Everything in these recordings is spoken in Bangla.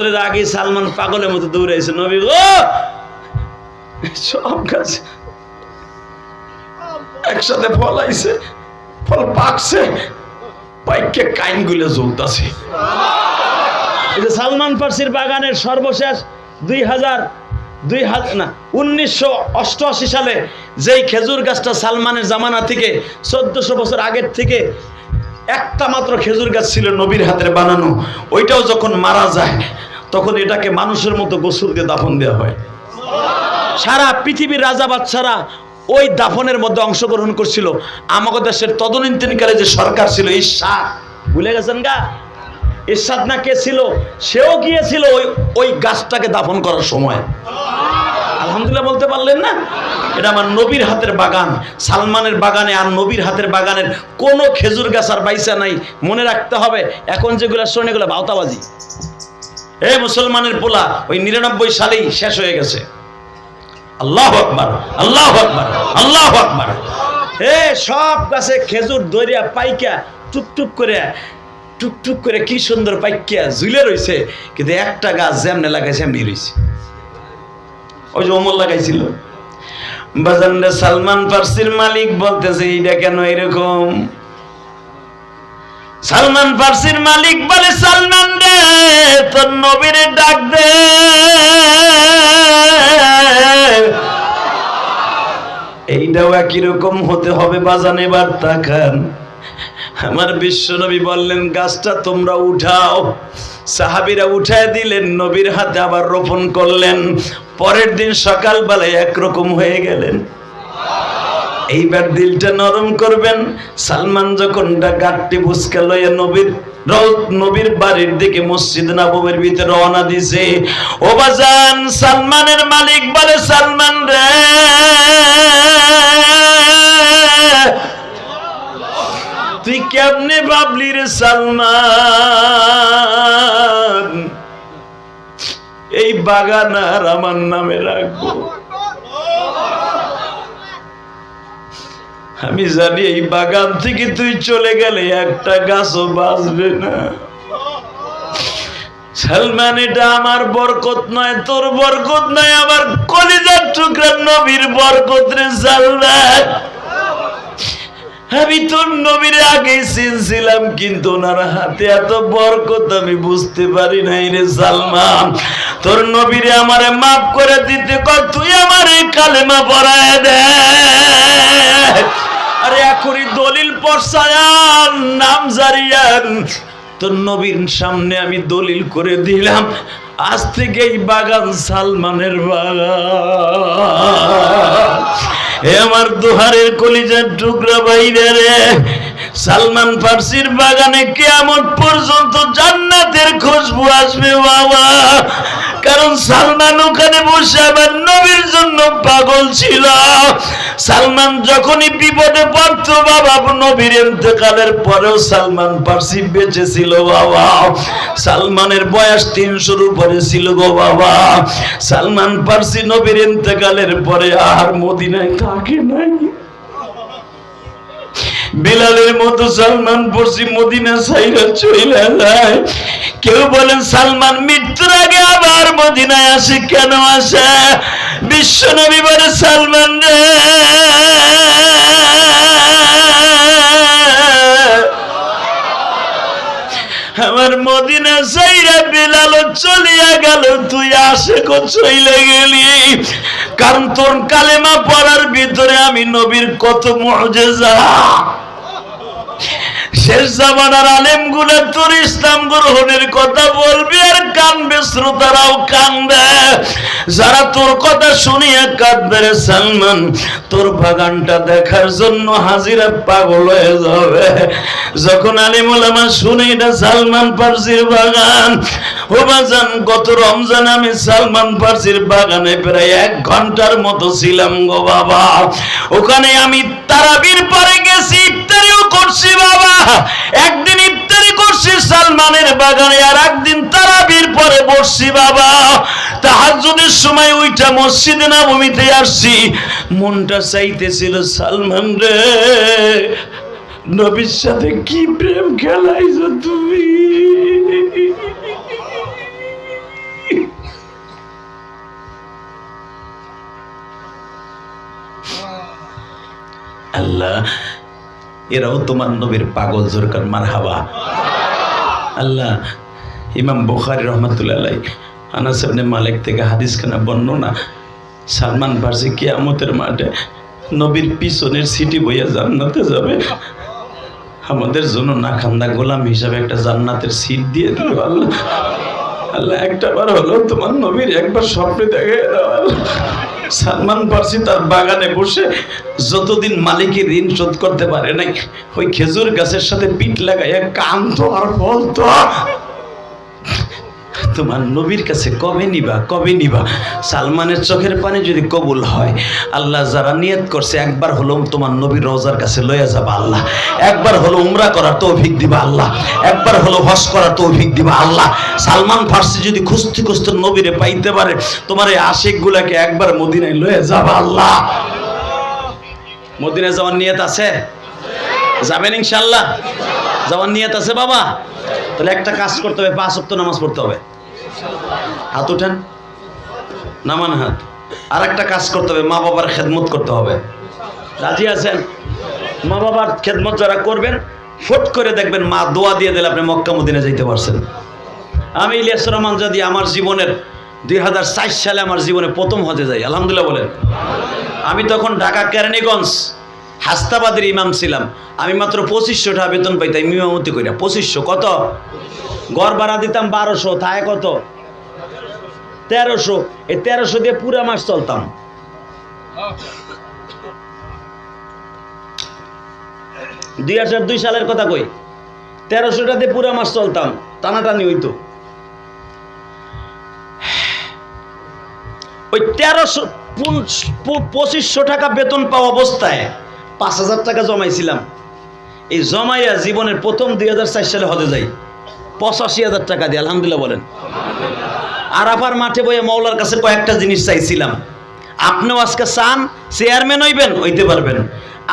আগে সালমান পাগলের মতো দৌড়াইছে নবী গো! সব গাছ একসাথে ফল আইছে, ফল পাকছে পাইকে কাইনগুলো জ্বলতাছে। সালমান ফার্সির বাগানের সর্বশেষ দুই হাজার দুই হাজার না, উনিশশো অষ্টআশি সালে যেই খেজুর গাছটা সালমানের জামানা থেকে চোদ্দশো বছর আগের থেকে একটা মাত্র খেজুর গাছ ছিল নবীর হাতের বানানো, ওইটাও যখন মারা যায় তখন এটাকে মানুষের মতো গোসল দিয়ে দাফন দেওয়া হয়। সারা পৃথিবীর রাজা বাচ্চারা ওই দাফনের মধ্যে অংশগ্রহণ করছিল। আমাদের দেশের তদনীতিনকালে যে সরকার ছিল ঈর্ষাদ ভুলে গেছেন গা? ঈর্ষাদ না কে ছিল? সেও গিয়েছিল ওই ওই গাছটাকে দাফন করার সময়। আলহামদুলিল্লাহ বলতে পারলেন না? এটা আমার নবীর হাতের বাগান। সালমানের বাগানে আর নবীর হাতের বাগানের কোনো খেজুর গাছ আর বাইসা নাই। মনে রাখতে হবে, এখন যেগুলো শোনে, এগুলো বাউতাবাজি। এ মুসলমানের পোলা, ওই নিরানব্বই সালেই শেষ হয়ে গেছে। আল্লাহ আকবার আল্লাহ আকবার আল্লাহ আকবার। এ সব গাছে খেজুর দরিয়া পাইকা টুকটুক করে টুকটুক করে কি সুন্দর পাইকিয়া ঝুলে রইছে, কিন্তু একটা গাছ যেমনে লাগাইছে, এমনি রইছে। ওই যে অমল লাগাইছিল। বাজানরে সালমান ফার্সির মালিক বলতেছে, এইটা কেন এরকম? সালমান ফার্সির মালিক বলে, সালমান রে, তোর নবীরে ডাক দে। এইটাও একই রকম হতে হবে বাজান এবার তাকান আমার বিশ্বনবী বললেন, গাছটা তোমরা উঠাও। সাহাবিরা উঠায় দিলেন, নবীর হাতে আবার রোপণ করলেন। পরের দিন সকালবেলায় একরকম হয়ে গেলেন। এইবার দিলটা নরম করবেন। সালমান যখন গাঠটি বুসকা লইয়া নবীর নবীর বাড়ির দিকে মসজিদ নবমের ভিতরে রওনা দিছে, ও বাজান, সালমানের মালিক বলে, সালমান রে! তুই কেমনে ভাবলি রে সালমান? এই বাগান আর আমার নামে রাখব। আমি জানি এই বাগান থেকে তুই চলে গেলে একটা গাছও বাঁচবে না। সালমান, এটা আমার বরকত নয়, তোর বরকত নয়, আমার কলিজার টুকরা নবীর বরকত রে সালমান। আমি তোর নবীর আগে চিনছিলাম কিন্তু ওনার হাতে এত বরকত আমি বুঝতে পারি নাই রে সালমান। তোর নবীরে আমারে মাফ করে দিতে কর তুই আমার এই কালেমা পড়ায় দে। আরে এখনই দলিল পড়সায়ান নাম জারিয়ান। তোর নবীর সামনে আমি দলিল করে দিলাম। আজ থেকে এই বাগান সালমানের বাগান। এ আমার দুহারের কলিজার টুকরা বাইরে রে। সালমান ফার্সির বাগানে কেমন পর্যন্ত জান্নাতের খুশবু আসবে, বাবা। কারণ সালমান ওখানে বসে আবার নবীর জন্য পাগল ছিল। সালমান যখনই বিপদে পড়তো, বাবা, নবীর ইন্তেকালের পরেও সালমান ফার্সি বেঁচে ছিল বাবা। সালমানের বয়স তিনশোর উপরে ছিল গো, বাবা। সালমান পার্সি নবীর ইন্তেকালের পরে আর মদিনায় থাকে নাই? বিলালের মতো সালমান পড়ছি মদিনা সাইরা চইলা যায়। কেউ বলেন, সালমান, মৃত্যুর আগে আবার মদিনায় আসে কেন আসে? বিশ্ব নবী বলে, সালমান রে। আমার মদিনা সাইরা বিলাল চলিয়া গেল, তুই আসে চইলে গেলি। কারণ তোর কালেমা পড়ার ভিতরে আমি নবীর কত মজেজা শেষ জামানার আলেমগুলো তোর ইসলাম গ্রহণের কথা বলবি আর কানবে শ্রোতারাও কানবে। যারা তোর কথা শুনিয়ে কাঁদবে রে সালমান, তোর বাগানটা দেখার জন্য হাজিরা পাগল হয়ে যাবে। যখন আলিমুল আমার শুনে এটা সালমান পার্সির বাগান, ও বাজান, গত রমজান আমি সালমান পার্সির বাগানে প্রায় এক ঘণ্টার মতো ছিলাম গো বাবা। ওখানে আমি তারাবির পরে গেছি, ইফতারিও করছি বাবা। একদিন ইফতারি করছি সালমানের বাগানে, আর একদিন তারাবির পরে বসছি বাবা। তাহাজুদের সময় ওইটা মসজিদে না ভূমিতে আসছি। মনটা চাইতেছিল, সালমান রে, নবীর সাথে কি প্রেম খেলাইছো তুমি? আল্লাহ এরাও তোমার নবীর পাগল জোরকার মার হাবা আল্লাহ, ইমাম বুখারি রহমতুল্লাহ আলাই আনাস ইবনে মালিক থেকে হাদিস খানা বর্ণনা, সালমান ফার্সি কিয়ামতের মাঠে নবীর পিছনের সিটি বইয়া জান্নাতে যাবে। আমাদের জন্য না খান্দা গোলাম হিসাবে একটা জান্নাতের সিট দিয়ে দিল আল্লাহ। আল্লাহ একটা বার হলো তোমার নবীর একবার স্বপ্নে দেখে আল্লাহ। সালমান ফার্সি তার বাগানে বসে যতদিন মালিকের ঋণ শোধ করতে পারে নাই, ওই খেজুর গাছের সাথে পিঠ লাগাইয়া কান্ত আর বলতো তোমার নবীর কাছে কবে নিবা কবে নিবা? সালমানের চোখের পানি যদি কবুল হয়, আল্লাহ যারা নিয়ত করছে, একবার হলো তোমার নবীর রোজার কাছে লইয়া যাবা আল্লাহ। একবার হলো উমরা করার তৌফিক দিবা আল্লাহ। একবার হলো হস করার তৌফিক দিবা আল্লাহ। সালমান ফার্সি যদি খুস্তি খুঁজতে নবীরে পাইতে পারে, তোমার এই আশেক গুলাকে একবার মদিনায় লয়ে যাবা আল্লাহ। মদিনায় যাওয়ার নিয়ত আছে? যাবেন ইনশাল্লাহ যাওয়ার নিয়ত আছে বাবা? তাহলে একটা কাজ করতে হবে, পাঁচ সপ্তাহ নামাজ পড়তে হবে। হাত উঠেন। নামান হাত। আর একটা কাজ করতে হবে, মা বাবার খেদমত করতে হবে। রাজি আছেন? মা বাবার খেদমত যারা করবেন, ফট করে দেখবেন মা দোয়া দিয়ে দিলে আপনি মক্কা মদিনে যাইতে পারছেন। আমি ইলিয়াস রহমান যদি আমার জীবনের দুই হাজার সাইশ সালে আমার জীবনে প্রথম হজে যাই, আলহামদুলিল্লাহ বলেন। আমি তখন ঢাকা কেরানীগঞ্জ হাস্তাবাদের ইমাম ছিলাম। আমি মাত্র পঁচিশশো টাকা বেতন পাইতাম, ইমামতি করিয়া পঁচিশশো কত? গড় ভাড়া দিতাম বারোশো থায় কত? তেরোশো। এই তেরোশো দিয়ে পুরা মাস চলতাম। দুই হাজার দুই সালের কথা কই? তেরোশোটা দিয়ে পুরা মাস চলতাম। টানাটানি হইতো। ওই তেরোশো পঁচিশশো টাকা বেতন পাওয়া অবস্থায় পাঁচ হাজার টাকা জমাইছিলাম। এই জমাইয়া জীবনের প্রথম দুই হাজার চার সালে হজে যাই। পঁচাশি হাজার টাকা দিয়ে, আলহামদুলিল্লাহ বলেন। আর আরাফার মাঠে বইয়ে মৌলার কাছে কয়েকটা জিনিস চাইছিলাম। আপনিও আজকে চান চেয়ারম্যান হইবেন, হইতে পারবেন।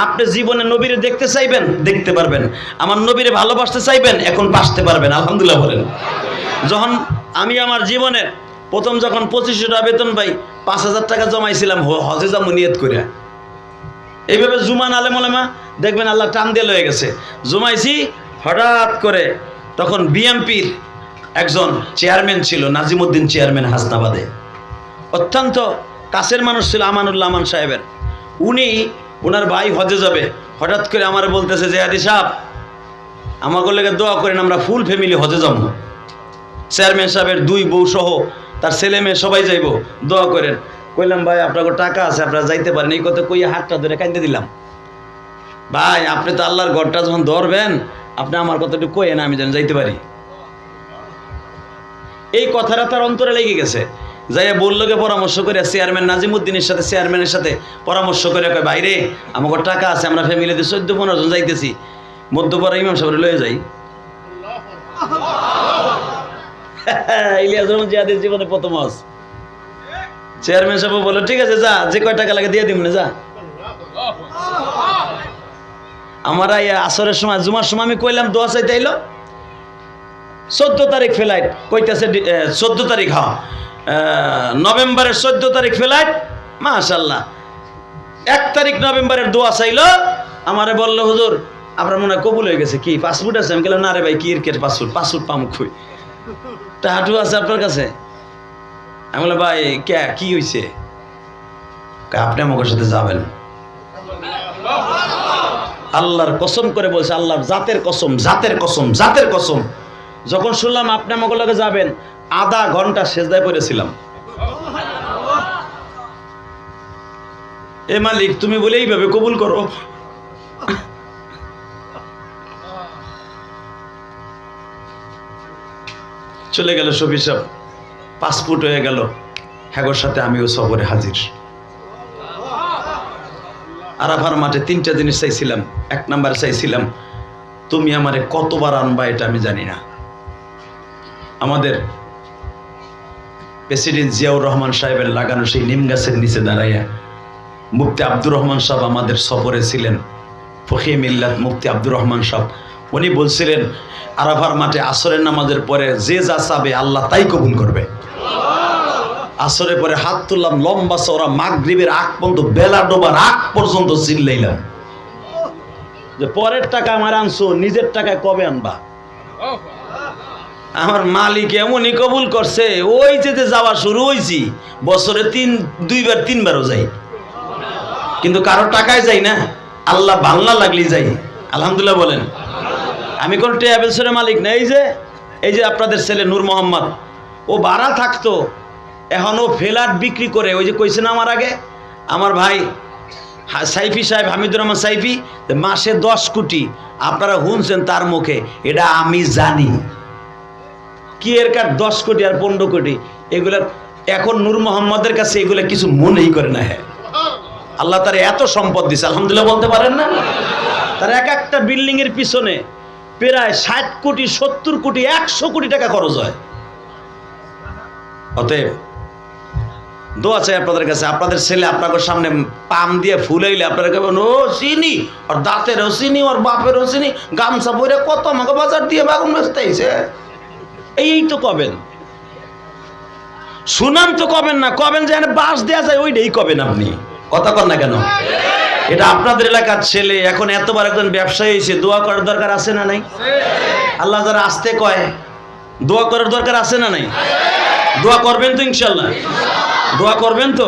আপনি জীবনে নবীরে দেখতে চাইবেন, দেখতে পারবেন। আমার নবীরে ভালোবাসতে চাইবেন, এখন বাসতে পারবেন, আলহামদুলিল্লাহ বলেন। যখন আমি আমার জীবনে প্রথম যখন পঁচিশশো টাকা বেতন পাই, পাঁচ হাজার টাকা জমাইছিলাম হজে যাব নিয়ত করে এইভাবে জুমান আলেম দেখবেন আল্লাহ টান দিয়ে লয়ে গেছে। জুমাইছি, হঠাৎ করে তখন বিএমপির একজন চেয়ারম্যান ছিল, নাজিমুদ্দিন চেয়ারম্যান হাসনাবাদে। অত্যন্ত কাছের মানুষ ছিল আমানুল্লাহ আমান সাহেবের। উনি ওনার ভাই হজে যাবে, হঠাৎ করে আমার বলতেছে যে, আদি সাহেব আমাকে লেগে দোয়া করেন, আমরা ফুল ফ্যামিলি হজে যাব। চেয়ারম্যান সাহেবের দুই বউ সহ তার ছেলে মেয়ে সবাই যাইব, দোয়া করেন। কইলাম ভাই আপনার টাকা আছে আপনারা যাইতে পারেন। এই কথা কইয়া হাতটা ধরে কাঁদতে দিলাম। ভাই আপনি তো আল্লাহর ঘরটা যখন ধরবেন আপনি আমার কথা একটু কইেন আমি যেন যাইতে পারি। এই কথাটা তার অন্তরে লেগে গেছে। যাইয়া বললোকে পরামর্শ করে চেয়ারম্যান নাজিমুদ্দিনের সাথে চেয়ারম্যানের সাথে পরামর্শ করে কয় বাইরে আমাকে টাকা আছে আমরা ফ্যামিলিতে চোদ্দ পনেরো জন যাইতেছি। মধ্যপরা ইমাম সাহেব লয়ে যাই। ইলিয়াস রহমান জিয়াদের জীবনে প্রথম হজ। চেয়ারম্যান সাহেব বলল ঠিক আছে যা যে কয় টাকা লাগে দিয়ে দিব না যা। আমার আসরের সময় জুমার সময় আমি কইলাম দোয়া চাইতে আইলো। চোদ্দ তারিখ ফ্লাইট কইতেছে চোদ্দ তারিখ হ আহ, নভেম্বরের চোদ্দ তারিখ ফ্লাইট মাশাল্লাহ এক তারিখ নভেম্বরের দোয়া চাইলো। আমারে বলল হুজুর আপনার মনে হয় কবুল হয়ে গেছে কি? পাসপোর্ট আছে? আমি গেলাম না রে ভাই কি এর পাসপোর্ট পাসপোর্ট পাম খুই টাহাটু আছে আপনার কাছে? আমি বললাম, ভাই, কে, কি হয়েছে আপনি আমাকে সাথে যাবেন। আল্লাহর কসম করে বলছে, আল্লাহর জাতের কসম জাতের কসম জাতের কসম। যখন শুনলাম আপনি আমাকে লগে যাবেন, আধা ঘণ্টা সেজদায় পড়েছিলাম। এ মালিক, তুমি বলে এইভাবে কবুল করো। চলে গেল শফি সাহেব। পাসপোর্ট হয়ে গেল। হ্যাগোর সাথে আমিও সফরে হাজির। আরাফার মাঠে তিনটা জিনিস চাইছিলাম, এক নাম্বার চাইছিলাম, তুমি আমারে কতবার আনবা এটা আমি জানি না। আমাদের প্রেসিডেন্ট জিয়াউর রহমান সাহেবের লাগানো সেই নিম গাছের নিচে দাঁড়াইয়া মুফতি আব্দুর রহমান সাহেব আমাদের সফরে ছিলেন। ফহিম ইল্লাত মুফতি আব্দুর রহমান সাহেব, উনি বলছিলেন, আরাফার মাঠে আসরের নামাজের পরে যে যা চাবে আল্লাহ তাই কবুল করবে। আসরের পরে হাত তুললাম, লম্বা চওড়া মাগরিবের আগ পর্যন্ত বেলা ডোবার আগ পর্যন্ত চিল্লাইলাম। যে পরের টাকা আমার আনছো, নিজের টাকায় কবে আনবা? আমার মালিক এমনই কবুল করছে, ওই যেতে যাওয়া শুরু হয়েছি বছরে তিন, দুইবার, তিনবারও যাই। কিন্তু কারও টাকায় যাই না, আল্লাহ বাংলা লাগলি যাই। আলহামদুলিল্লাহ বলেন। আমি কোন ট্রাভেলসের মালিক না, এই যে এই যে আপনাদের ছেলে নূর মোহাম্মদ, ও ভাড়া থাকতো এখন ও ফ্ল্যাট বিক্রি করে, ওই যে কইছে না আমার আগে? আমার ভাই সাইফি সাহেব, হামিদুর রহমান সাইফি মাসে দশ কোটি, আপনারা শুনছেন তার মুখে, এটা আমি জানি। কি এর কার দশ কোটি আর পনেরো কোটি? এগুলা এখন নূর মোহাম্মদের কাছে এগুলা কিছু মনেই করে না হ্যাঁ। আল্লাহ তার এত সম্পদ দিছে, আলহামদুলিল্লাহ বলতে পারেন না? তার এক একটা বিল্ডিং এর পিছনে প্রায় ষাট কোটি, সত্তর কোটি, একশো কোটি টাকা খরচ হয়। অতএব দোয়া চাই আপনাদের কাছে। আপনাদের ছেলে আপনাদের সামনে পাম দিয়ে ফুলাইলে আপনারা কেমন ও চিনি ওর দাঁতেরও চিনি ওর বাপেরও চিনি গামছা বইরে কত আমাকে বাজার দিয়ে বাগুন বেচতে আইছে এই তো কবেন। সুনাম তো কবেন না, কবেন যে বাস দেওয়া যায়, ওইটাই কবেন আপনি। কথা কন না কেন? এটা আপনাদের এলাকার ছেলে, এখন এতবার একজন ব্যবসায়ী হয়েছে দোয়া করার দরকার আছে না নাই? আল্লাহ যারা আসতে কয়, দোয়া করার দরকার আছে না নাই? দোয়া করবেন তো ইনশাল্লাহ। দোয়া করবেন তো?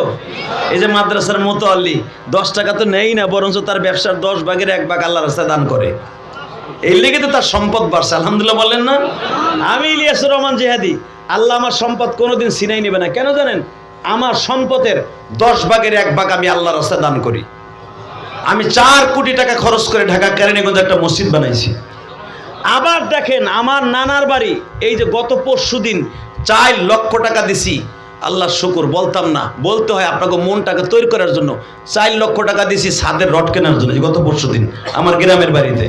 এই যে মাদ্রাসার মতো আল্লি দশ টাকা তো নেই না, বরঞ্চ তার ব্যবসার দশ ভাগের এক ভাগ আল্লাহ রাস্তায় দান করে। এই লেগে তো তার সম্পদ বাড়ছে, আলহামদুলিল্লাহ বলেন না? আমি ইলিয়াসুর রহমান জেহাদি, আল্লাহ আমার সম্পদ কোনোদিন সিনাই নেবে না। কেন জানেন? আমার সম্পদের দশ ভাগের এক ভাগ আমি আল্লাহ রাস্তায় দান করি। আমি চার কোটি টাকা খরচ করে ঢাকা কেরানীগঞ্জে একটা মসজিদ বানাইছি। আবার দেখেন, আমার নানার বাড়ি, এই যে গত পরশু দিন চার লক্ষ টাকা দিছি। আল্লাহ শুকুর, বলতাম না। বলতে হয় আপনাকে মনটাকে তৈরি করার জন্য। চার লক্ষ টাকা দিছি ছাদের রড কেনার জন্য গত পরশু দিন, আমার গ্রামের বাড়িতে।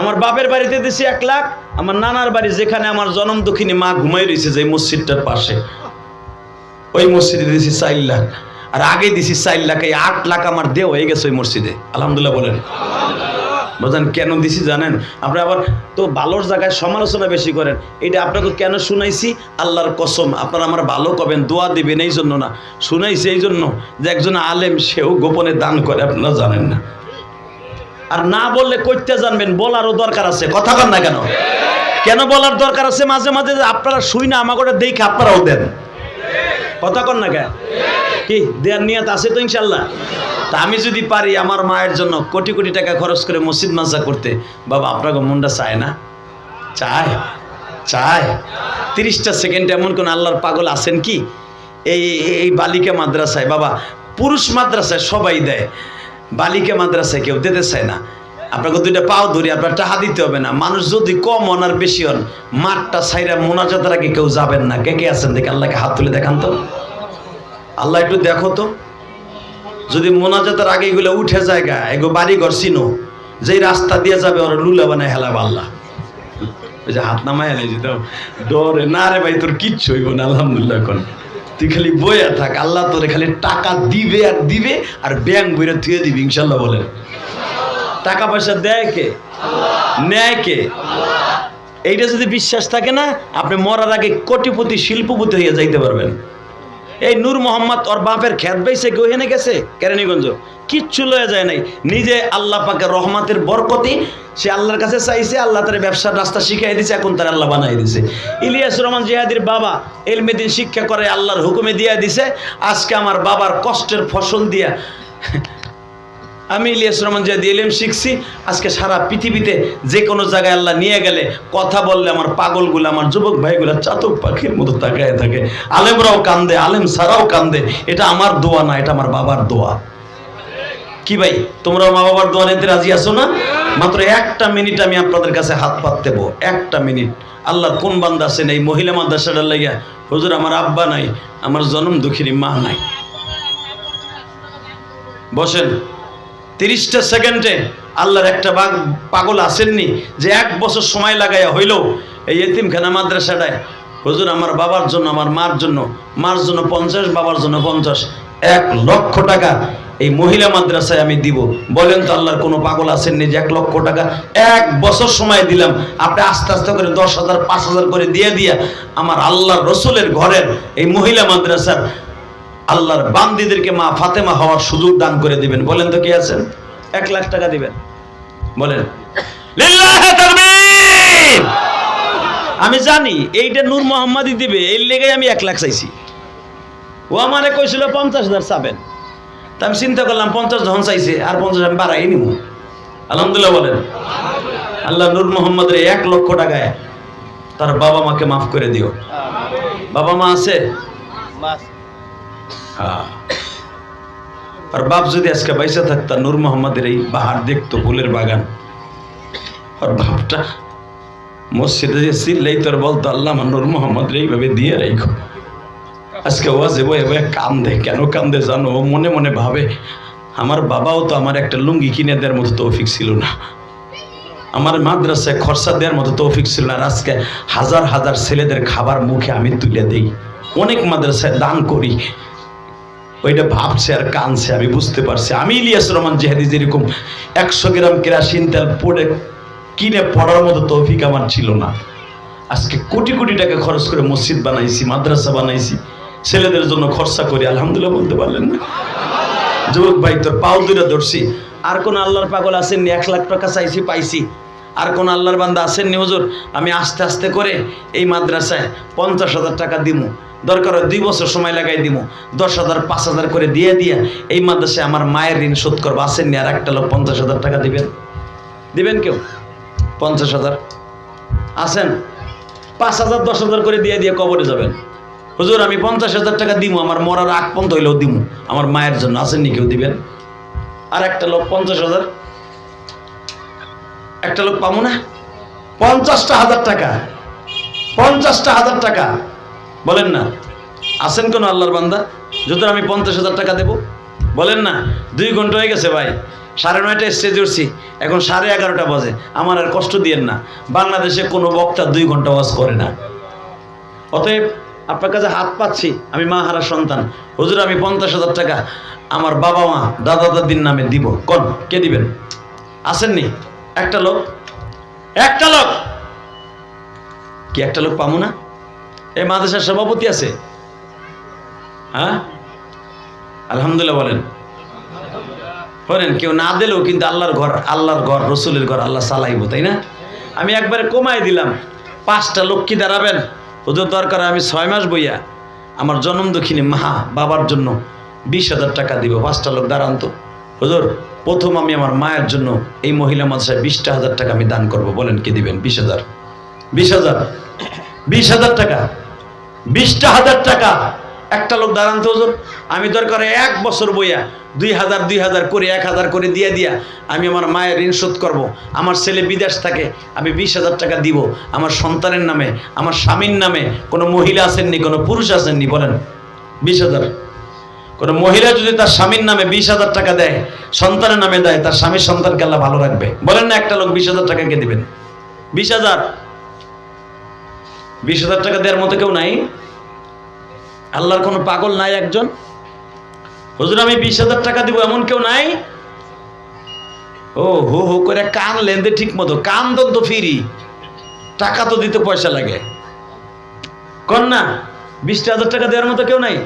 আমার বাপের বাড়িতে দিছি এক লাখ, আমার নানার বাড়ি যেখানে আমার জনম দক্ষিণী মা ঘুমাই রয়েছে যে মসজিদটার পাশে। ওই মসজিদে দিছি চার লাখ, আর আগে দিছি চার লাখ, এই আট লাখ আমার দেও হয়ে গেছে ওই মসজিদে। আলহামদুলিল্লাহ বলেন। বুঝলেন কেন দিছি জানেন? আপনি আবার তো ভালোর জায়গায় সমালোচনা বেশি করেন। এটা আপনাকে কেন শুনাইছি? আল্লাহর কসম, আপনারা আমার ভালো কবেন, দোয়া দিবেন, এই জন্য না। শুনাইছি এই জন্য যে একজন আলেম, সেও গোপনে দান করে, আপনারা জানেন না। আর না বললে করতে জানবেন, বলারও দরকার আছে। কথা বল না কেন? কেন বলার দরকার আছে? মাঝে মাঝে আপনারা শুই না আমাকে দেখে আপনারাও দেন। কথা কন না কেন? কি, দেওয়ার নিয়ত আছে তো ইনশাল্লাহ তা আমি যদি পারি আমার মায়ের জন্য কোটি কোটি টাকা খরচ করে মসজিদ মাজা করতে, বাবা, আপনাকে মনটা চায় না? চায় চায়। তিরিশটা সেকেন্ড এমন কোন আল্লাহর পাগল আছেন কি? এই এই বালিকা মাদ্রাসায়, বাবা, পুরুষ মাদ্রাসায় সবাই দেয়, বালিকা মাদ্রাসায় কেউ দিতে চায় না। আপনাকে দুইটা পাও ধরি, আপনার টাকা দিতে হবে না। মানুষ যদি কম হন আর বেশি হন, মাঠটা সাইরা মোনাজাতের আগে কেউ যাবেন না। কে কে আছেন দেখে আল্লাহকে হাত তুলে দেখান তো? আল্লাহ একটু দেখো তো। যদি মোনাজাতের আগে এগুলো উঠে জায়গা এগো বাড়ি ঘর চিনো, যেই রাস্তা দিয়ে যাবে ওরা লুলা বানায় হেলাবে আল্লাহ। ওই যে হাত নামায় এনে যেত ডরে, না রে ভাই, তোর কিচ্ছু হইব না, আলহামদুলিল্লাহ এখন। তুই খালি বইয়া থাক, আল্লাহ তোরে খালি টাকা দিবে আর দিবে, আর ব্যাংক বইরা থুয়ে দিবি, ইনশাল্লাহ বলেন। টাকা পয়সা দেয় কে? নেয় কে? এইটা যদি বিশ্বাস থাকে না আপনি মরার আগে কোটিপতি শিল্পপতি হয়ে যাইতে পারবেন। এই নূর মোহাম্মদ ওর বাপের খ্যাত বাইছে কেউ হেনে গেছে? কেরানীগঞ্জ। কিচ্ছু লয়ে যায় নাই। নিজে আল্লাহ পাকের রহমাতের বরকতি সে আল্লাহর কাছে চাইছে আল্লাহ তার ব্যবসার রাস্তা শিখাই দিছে এখন তার আল্লাহ বানাই দিছে। ইলিয়াস রহমান জিহাদির বাবা এলমেদিন শিক্ষা করে আল্লাহর হুকুমে দিয়া দিছে আজকে আমার বাবার কষ্টের ফসল দিয়া আমি ইলিয়াস রহমান জিহাদি এলিম শিখছি। আজকে সারা পৃথিবীতে যে কোনো জায়গায় আল্লাহ নিয়ে গেলে কথা বললে আমার পাগলগুলো, আমার যুবক ভাইগুলো চাতক পাখির মতো তাকায় থাকে। আলেমরাও কান্দে, আলেম সারাও কান্দে। এটা আমার দোয়া না, এটা আমার বাবার দোয়া। কি ভাই, তোমরা মা বাবার দোয়া নিতে রাজি আছো না? মাত্র একটা মিনিট আমি আপনাদের কাছে হাত পাত দেবো একটা মিনিট। আল্লাহর কোন বান্দা আছেন এই মহিলা মাদ্রাসাটার লাইয়া হুজুর, আমার আব্বা নাই, আমার জনম দুঃখিনী মা নাই। বসেন। তিরিশটা সেকেন্ডে আল্লাহর একটা বাগ পাগল আসেননি যে এক বছর সময় লাগাইয়া হইল। এই এতিমখানা মাদ্রাসাটায়, হুজুর আমার বাবার জন্য, আমার মার জন্য মার জন্য পঞ্চাশ, বাবার জন্য পঞ্চাশ, এক লক্ষ টাকা এই মহিলা মাদ্রাসায় আমি দিব। বলেন তো আল্লাহর কোনো পাগল আসেননি যে এক লক্ষ টাকা? এক বছর সময় দিলাম। আপনি আস্তে আস্তে করে দশ হাজার, পাঁচ হাজার করে দিয়ে দিয়া আমার আল্লাহর রসুলের ঘরের এই মহিলা মাদ্রাসার আল্লাহর বান্দিদেরকে মা ফাতেমা হওয়ার সুযোগ দান করে দিবেন। বলেন তো কি আছেন? এক লাখ টাকা দিবেন। বলেন। লিল্লাহে আমি জানি এইটা নূর মোহাম্মদই দিবে এই লেগে আমি এক লাখ চাইছি। ও আমারে কইছিল পঞ্চাশ হাজার চাবেন। তা আমি চিন্তা করলাম পঞ্চাশ যখন চাইছে আর পঞ্চাশ আমি বাড়াই নিব আলহামদুলিল্লাহ বলেন। আল্লাহ নূর মোহাম্মদের এক লক্ষ টাকায় তার বাবা মাকে মাফ করে দিও। বাবা মা আছে। হ্যাঁ। আর বাপ যদি আজকে বাইসা থাকতা নূর মোহাম্মদের এই বাহার দেখতো ফুলের বাগান। আর বাপটা মসজিদে যে চিল্লাই তোর বলতো, আল্লাহ আমার নূর মোহাম্মদ এইভাবে দিয়ে রেখো আজকে ওয়াজে বয়ে বয়ে কান্দে, কেন কান্দে জানো? ও মনে মনে ভাবে, আমার বাবাও তো আমার একটা লুঙ্গি কিনে দেওয়ার মতো তৌফিক ছিল না। আমার মাদ্রাসায় খরচা দেওয়ার মতো তৌফিক ছিল না। আজকে হাজার হাজার ছেলেদের খাবার মুখে আমি তুলে দিই। অনেক মাদ্রাসায় দান করি। ওইটা ভাবছে আর কানছে, আমি বুঝতে পারছি। আমি ইলিয়াস রহমান জেহাদি যেরকম একশো গ্রাম কেরাসিন তেল পড়ে কিনে পড়ার মতো তৌফিক আমার ছিল না। আজকে কোটি কোটি টাকা খরচ করে মসজিদ বানাইছি, মাদ্রাসা বানাইছি, ছেলেদের জন্য খরচা করি, আলহামদুলিল্লাহ বলতে পারলেন না। যুবক ভাই, তোর পাও দুইটা ধরছি। আর কোন আল্লাহর পাগল আসেননি এক লাখ টাকা চাইছি, পাইছি। আর কোন আল্লাহর বান্দা আসেননি হুজুর? আমি আস্তে আস্তে করে এই মাদ্রাসায় পঞ্চাশ হাজার টাকা দিমু। দরকার হয় দুই বছর সময় লাগাই দিব দশ হাজার, পাঁচ হাজার করে দিয়ে দিয়ে এই মাদ্রাসায় আমার মায়ের ঋণ শোধ করব। আসেননি আর একটা লোক পঞ্চাশ হাজার টাকা দিবেন? দিবেন কেউ? পঞ্চাশ হাজার। আসেন পাঁচ হাজার, দশ হাজার করে দিয়ে দিয়ে কবরে যাবেন। হুজুর, আমি পঞ্চাশ হাজার টাকা দিব আমার মরার আগ পর্যন্ত হইলেও দিমু। আমার মায়ের জন্য আসেননি কেউ দিবেন? আর একটা লোক পঞ্চাশ হাজার। একটা লোক পাবো না? পঞ্চাশটা হাজার টাকা। পঞ্চাশটা হাজার টাকা। বলেন না। আসেন কোন আল্লাহর বান্দা? যদি আমি পঞ্চাশ হাজার টাকা দেব? বলেন না, দুই ঘণ্টা হয়ে গেছে ভাই। সাড়ে নয়টা স্টেজে উঠছি, এখন সাড়ে এগারোটা বাজে। আমার আর কষ্ট দিয়েন না। বাংলাদেশে কোনো বক্তা দুই ঘণ্টা ওয়াজ করে না। অতএব আপনার কাছে হাত পাচ্ছি, আমি মা হারা সন্তান। হুজুর, আমি পঞ্চাশ হাজার টাকা আমার বাবা মা, দাদা দাদির নামে দিব। কোন? কে দিবেন? আসেননি? একটা লোক? একটা লোক! কি একটা লোক পাবো না? এই মাদ্রাসার সভাপতি আছে? হ্যাঁ? আলহামদুলিল্লাহ বলেন। বলেন, কেউ না দিলেও কিন্তু আল্লাহর ঘর আল্লাহর ঘর, রসুলের ঘর আল্লাহ চালাইব, তাই না? আমি একবারে কমাই দিলাম। পাঁচটা লোক কি দাঁড়াবেন? ওদের দরকার আমি ছয় মাস বইয়া আমার জন্ম দক্ষিণী মা বাবার জন্য বিশ হাজার টাকা দিব। পাঁচটা লোক দাঁড়ান তো। হুজুর, প্রথম আমি আমার মায়ের জন্য এই মহিলা মাদ্রাসায় বিশটা হাজার টাকা আমি দান করব। বলেন, কি দিবেন? বিশ হাজার। বিশ হাজার। বিশ হাজার টাকা বিশটা হাজার টাকা। একটা লোক দাঁড়ান তো আমি দরকার এক বছর বইয়া দুই হাজার দুই হাজার করে, এক হাজার করে দিয়ে দিয়া আমি আমার মায়ের ঋণ শোধ করব। আমার ছেলে বিদেশ থাকে, আমি বিশ হাজার টাকা দিব। আমার সন্তানের নামে, আমার স্বামীর নামে কোনো মহিলা আসেননি, কোনো পুরুষ আসেননি, বলেন। বিশ হাজার। কোনো মহিলা যদি তার স্বামীর নামে বিশ হাজার টাকা দেয়, সন্তানের নামে দেয়, তার স্বামীর সন্তানকে আল্লাহ ভালো রাখবে। বলেন না একটা লোক বিশ হাজার টাকা কে দিবেন? বিশ হাজার। বিশ হাজার টাকা দেওয়ার মতো কেউ নাই। আল্লাহর কোনো পাগল নাই একজন। হুজুর, আমি বিশ হাজার টাকা দিব এমন কেউ নাই। ও, হো হো করে কান লেনদে ঠিক মতো। কান তো ফিরি। টাকা তো দিতে পয়সা লাগে। কন না বিশটা হাজার টাকা দেওয়ার মতো কেউ নাই?